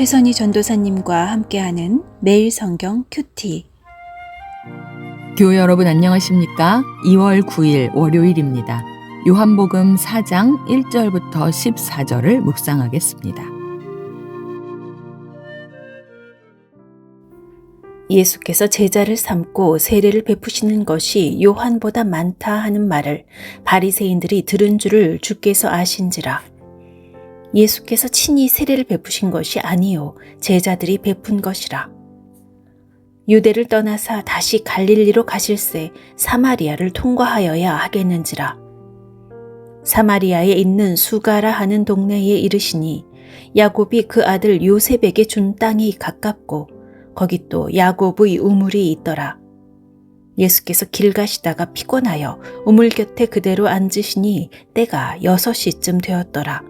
최선희 전도사님과 함께하는 매일 성경 큐티. 교회 여러분 안녕하십니까? 2월 9일 월요일입니다. 요한복음 4장 1절부터 14절을 묵상하겠습니다. 예수께서 제자를 삼고 세례를 베푸시는 것이 요한보다 많다 하는 말을 바리새인들이 들은 줄을 주께서 아신지라. 예수께서 친히 세례를 베푸신 것이 아니요 제자들이 베푼 것이라. 유대를 떠나사 다시 갈릴리로 가실새 사마리아를 통과하여야 하겠는지라. 사마리아에 있는 수가라 하는 동네에 이르시니 야곱이 그 아들 요셉에게 준 땅이 가깝고 거기 또 야곱의 우물이 있더라. 예수께서 길 가시다가 피곤하여 우물 곁에 그대로 앉으시니 때가 여섯 시쯤 되었더라.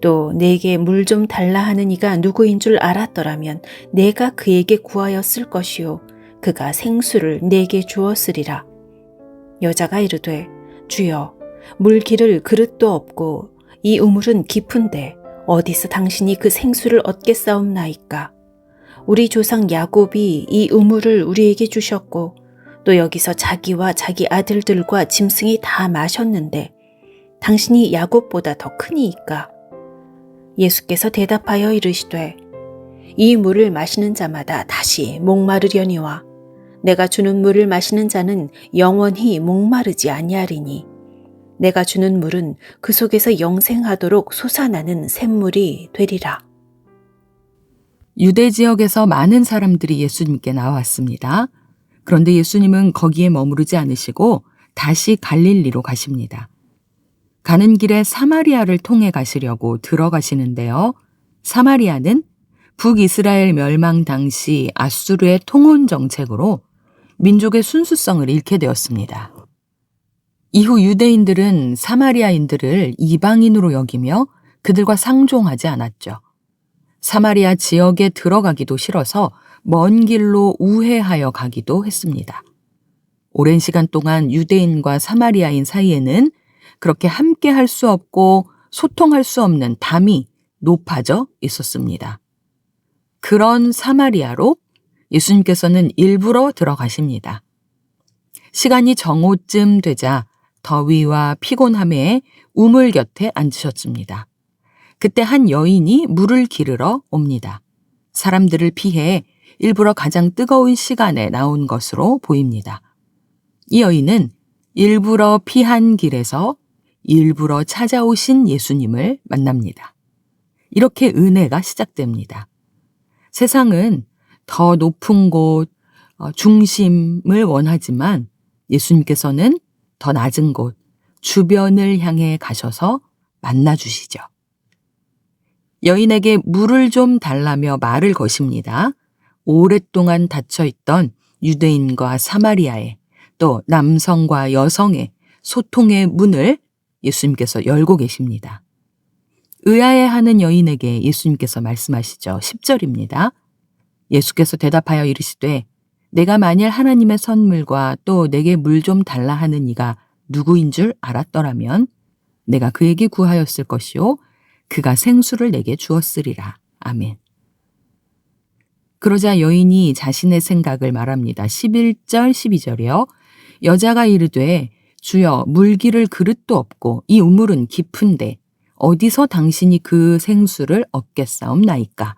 또 내게 물 좀 달라 하는 이가 누구인 줄 알았더라면 내가 그에게 구하였을 것이요. 그가 생수를 내게 주었으리라. 여자가 이르되 주여 물 기를 그릇도 없고 이 우물은 깊은데 어디서 당신이 그 생수를 얻겠사옵나이까? 우리 조상 야곱이 이 우물을 우리에게 주셨고 또 여기서 자기와 자기 아들들과 짐승이 다 마셨는데 당신이 야곱보다 더 크니이까 예수께서 대답하여 이르시되 이 물을 마시는 자마다 다시 목마르려니와 내가 주는 물을 마시는 자는 영원히 목마르지 아니하리니 내가 주는 물은 그 속에서 영생하도록 솟아나는 샘물이 되리라. 유대 지역에서 많은 사람들이 예수님께 나왔습니다. 그런데 예수님은 거기에 머무르지 않으시고 다시 갈릴리로 가십니다. 가는 길에 사마리아를 통해 가시려고 들어가시는데요. 사마리아는 북이스라엘 멸망 당시 아수르의 통혼 정책으로 민족의 순수성을 잃게 되었습니다. 이후 유대인들은 사마리아인들을 이방인으로 여기며 그들과 상종하지 않았죠. 사마리아 지역에 들어가기도 싫어서 먼 길로 우회하여 가기도 했습니다. 오랜 시간 동안 유대인과 사마리아인 사이에는 그렇게 함께 할 수 없고 소통할 수 없는 담이 높아져 있었습니다. 그런 사마리아로 예수님께서는 일부러 들어가십니다. 시간이 정오쯤 되자 더위와 피곤함에 우물 곁에 앉으셨습니다. 그때 한 여인이 물을 기르러 옵니다. 사람들을 피해 일부러 가장 뜨거운 시간에 나온 것으로 보입니다. 이 여인은 일부러 피한 길에서 일부러 찾아오신 예수님을 만납니다. 이렇게 은혜가 시작됩니다. 세상은 더 높은 곳, 어, 중심을 원하지만 예수님께서는 더 낮은 곳, 주변을 향해 가셔서 만나주시죠. 여인에게 물을 좀 달라며 말을 거십니다. 오랫동안 닫혀있던 유대인과 사마리아의 또 남성과 여성의 소통의 문을 예수님께서 열고 계십니다. 의아해하는 여인에게 예수님께서 말씀하시죠. 10절입니다. 예수께서 대답하여 이르시되 내가 만일 하나님의 선물과 또 내게 물 좀 달라 하는 이가 누구인 줄 알았더라면 내가 그에게 구하였을 것이요 그가 생수를 내게 주었으리라. 아멘. 그러자 여인이 자신의 생각을 말합니다. 11절 12절이요. 여자가 이르되 주여 물기를 그릇도 없고 이 우물은 깊은데 어디서 당신이 그 생수를 얻겠사옵나이까.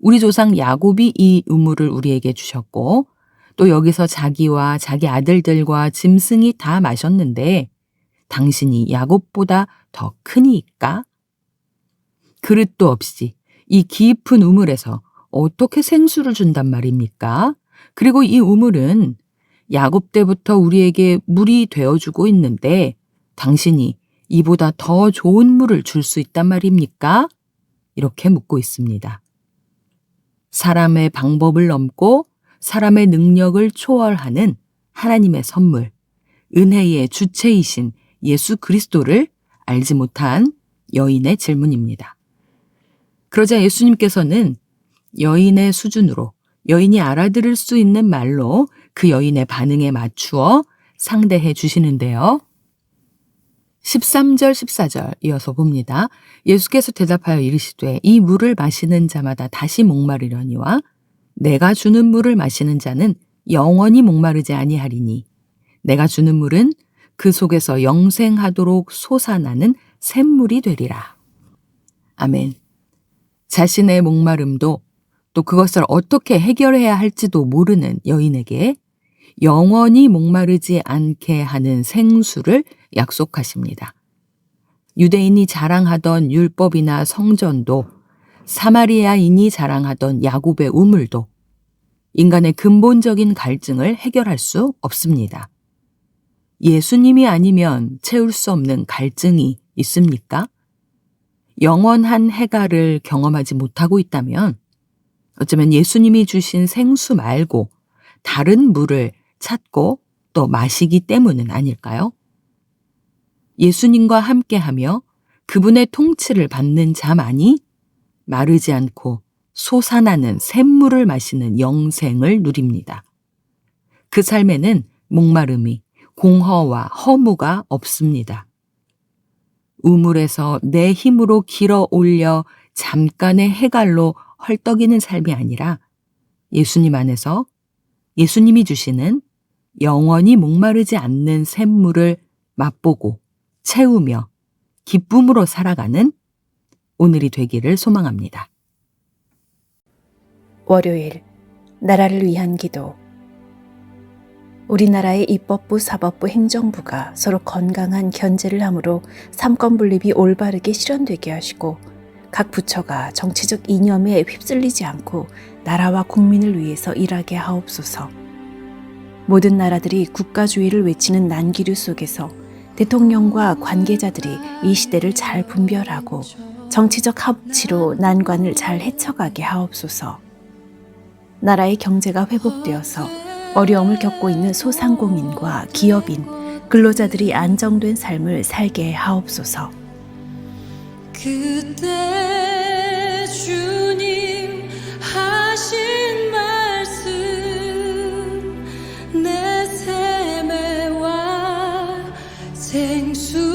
우리 조상 야곱이 이 우물을 우리에게 주셨고 또 여기서 자기와 자기 아들들과 짐승이 다 마셨는데 당신이 야곱보다 더 크니까? 그릇도 없이 이 깊은 우물에서 어떻게 생수를 준단 말입니까? 그리고 이 우물은 야곱 때부터 우리에게 물이 되어주고 있는데 당신이 이보다 더 좋은 물을 줄 수 있단 말입니까? 이렇게 묻고 있습니다. 사람의 방법을 넘고 사람의 능력을 초월하는 하나님의 선물, 은혜의 주체이신 예수 그리스도를 알지 못한 여인의 질문입니다. 그러자 예수님께서는 여인의 수준으로 여인이 알아들을 수 있는 말로 그 여인의 반응에 맞추어 상대해 주시는데요. 13절, 14절 이어서 봅니다. 예수께서 대답하여 이르시되 이 물을 마시는 자마다 다시 목마르려니와 내가 주는 물을 마시는 자는 영원히 목마르지 아니하리니 내가 주는 물은 그 속에서 영생하도록 솟아나는 샘물이 되리라. 아멘. 자신의 목마름도 또 그것을 어떻게 해결해야 할지도 모르는 여인에게 영원히 목마르지 않게 하는 생수를 약속하십니다. 유대인이 자랑하던 율법이나 성전도 사마리아인이 자랑하던 야곱의 우물도 인간의 근본적인 갈증을 해결할 수 없습니다. 예수님이 아니면 채울 수 없는 갈증이 있습니까? 영원한 해가를 경험하지 못하고 있다면 어쩌면 예수님이 주신 생수 말고 다른 물을 찾고 또 마시기 때문은 아닐까요? 예수님과 함께하며 그분의 통치를 받는 자만이 마르지 않고 솟아나는 샘물을 마시는 영생을 누립니다. 그 삶에는 목마름이 공허와 허무가 없습니다. 우물에서 내 힘으로 길어 올려 잠깐의 해갈로 헐떡이는 삶이 아니라 예수님 안에서 예수님이 주시는 영원히 목마르지 않는 샘물을 맛보고 채우며 기쁨으로 살아가는 오늘이 되기를 소망합니다. 월요일 나라를 위한 기도 우리나라의 입법부, 사법부, 행정부가 서로 건강한 견제를 함으로 삼권 분립이 올바르게 실현되게 하시고 각 부처가 정치적 이념에 휩쓸리지 않고 나라와 국민을 위해서 일하게 하옵소서. 모든 나라들이 국가주의를 외치는 난기류 속에서 대통령과 관계자들이 이 시대를 잘 분별하고 정치적 합치로 난관을 잘 헤쳐가게 하옵소서. 나라의 경제가 회복되어서 어려움을 겪고 있는 소상공인과 기업인, 근로자들이 안정된 삶을 살게 하옵소서. 그때 주 생수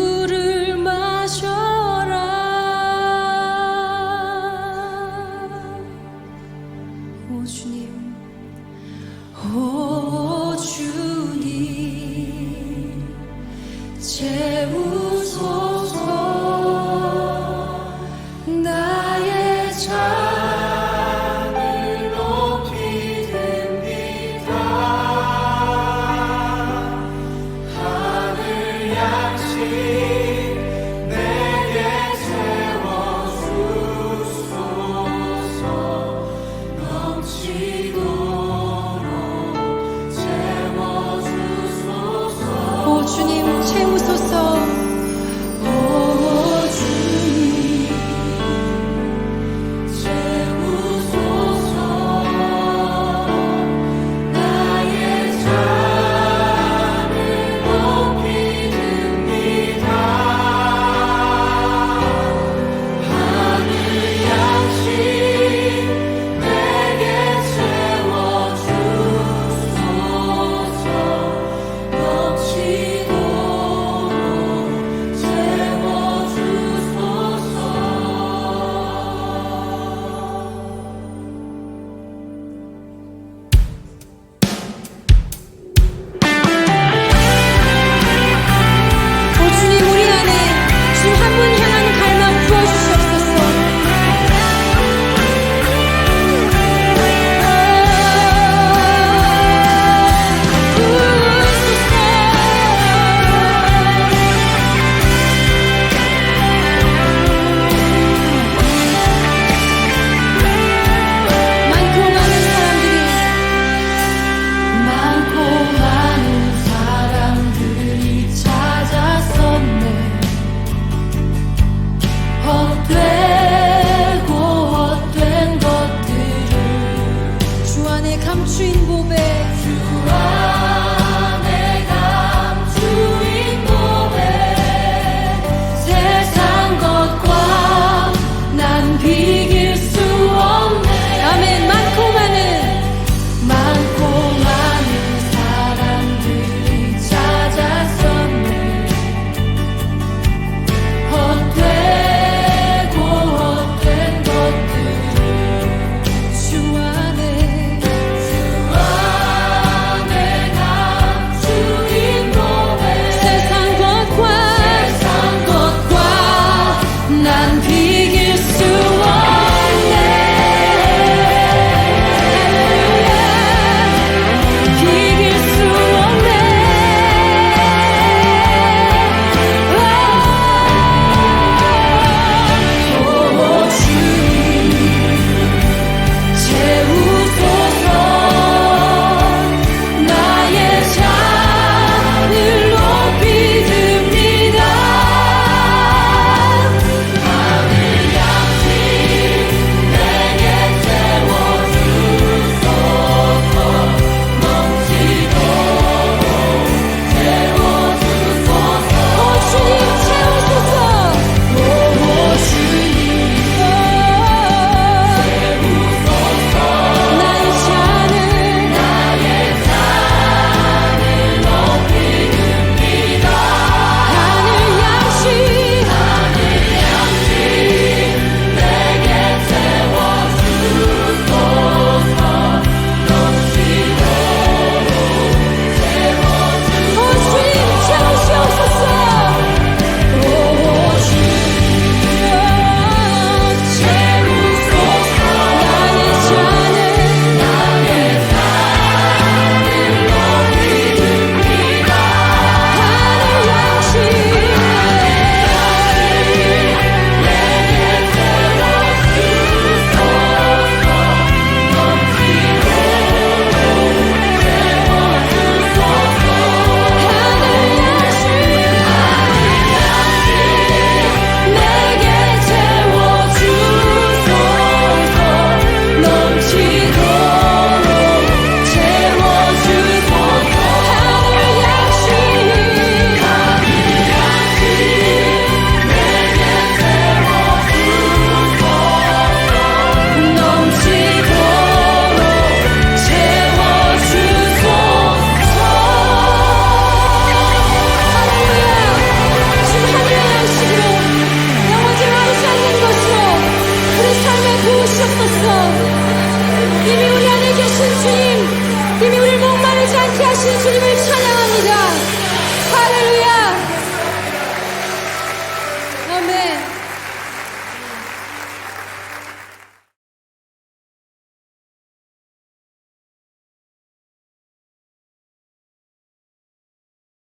이미 우리 안에 계신 주님, 이미 우리를 목마르지 않게 하신 주님을 찬양합니다.